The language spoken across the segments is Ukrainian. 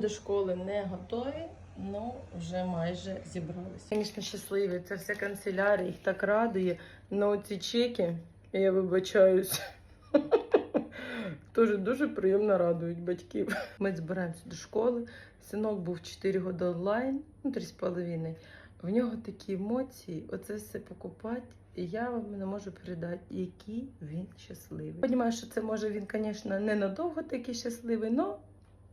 до школи не готові, але вже майже зібралися. Звісно, щасливі. Це вся канцелярія, їх так радує. На ці чеки, я вибачаюсь. Теж дуже приємно радують батьків. Ми збираємося до школи. Синок був 4 роки онлайн, ну 3,5. В нього такі емоції, оце все покупати. І я вам не можу передати, який він щасливий. Понімаю, що це може він, звісно, ненадовго такий щасливий, але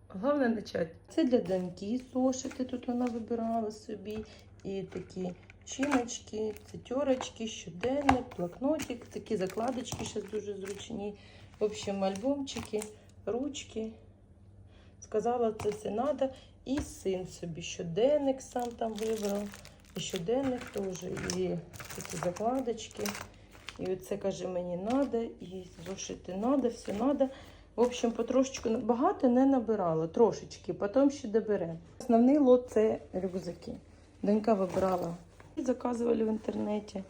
головне почати. Це для доньки зошити. Тут вона вибирала собі. І такі чиночки, це тьорочки, щоденник, блокнотик, такі закладочки зараз дуже зручні. В общем, альбомчики, ручки. Сказала, це все треба. І син собі щоденник сам там вибрав. І щоденник теж, і такі закладочки. І оце каже, мені треба, і зошити треба, все треба. В общем, потрошечку багато не набирала, трошечки, потім ще доберемо. Основний лот це рюкзаки. Донька вибрала і заказували в інтернеті.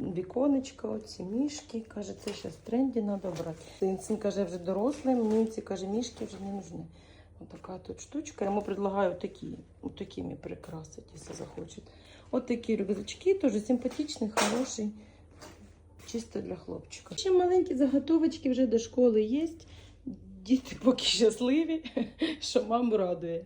Віконечка, оці мішки. Каже, це зараз в тренді треба брати. Син, син каже, вже дорослий, мені ці каже, мішки вже не нужны. Ось така тут штучка. Я йому предлагаю такі, от такими прикрасити, якщо захочуть. От такі рюкзачки, теж симпатичний, хороший. Чисто для хлопчика. Ще маленькі заготовочки вже до школи є. Діти поки щасливі, що маму радує.